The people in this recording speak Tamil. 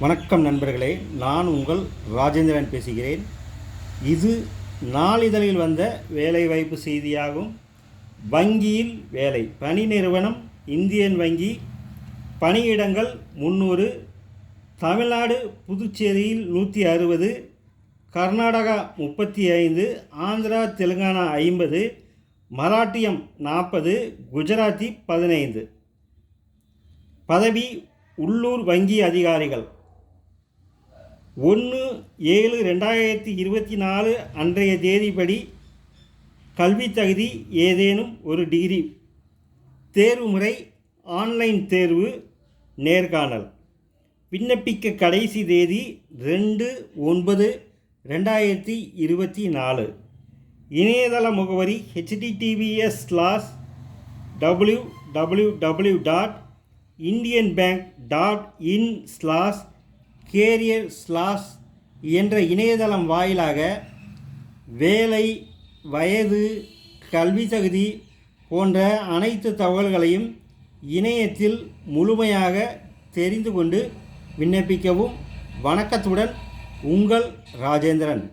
வணக்கம் நண்பர்களே நான் உங்கள் ராஜேந்திரன் பேசுகிறேன். இது நாளிதழில் வந்த வேலைவாய்ப்பு செய்தியாகும். வங்கியில் வேலை பணி நிறுவனம் இந்தியன் வங்கி பணியிடங்கள் முந்நூறு தமிழ்நாடு புதுச்சேரியில் நூற்றி அறுபது கர்நாடகா முப்பத்தி ஐந்து ஆந்திரா தெலுங்கானா ஐம்பது மராட்டியம் நாற்பது குஜராத்தி பதினைந்து. பதவி உள்ளூர் வங்கி அதிகாரிகள் ஒன்று ஏழு ரெண்டாயிரத்தி இருபத்தி நாலு அன்றைய தேதிப்படி கல்வித் தகுதி ஏதேனும் ஒரு டிகிரி தேர்வு முறை ஆன்லைன் தேர்வு நேர்காணல். விண்ணப்பிக்க கடைசி தேதி ரெண்டு ஒன்பது ரெண்டாயிரத்தி இருபத்தி நாலு. இணையதள முகவரி ஹெச்டிடிவிஎஸ் slash W W W dot Indian bank dot in slash career slash என்ற இணையதளம் வாயிலாக வேலை வயது கல்வி தகுதி போன்ற அனைத்து தகவல்களையும் இணையத்தில் முழுமையாக தெரிந்து கொண்டு விண்ணப்பிக்கவும் வணக்கத்துடன் உங்கள் ராஜேந்திரன்.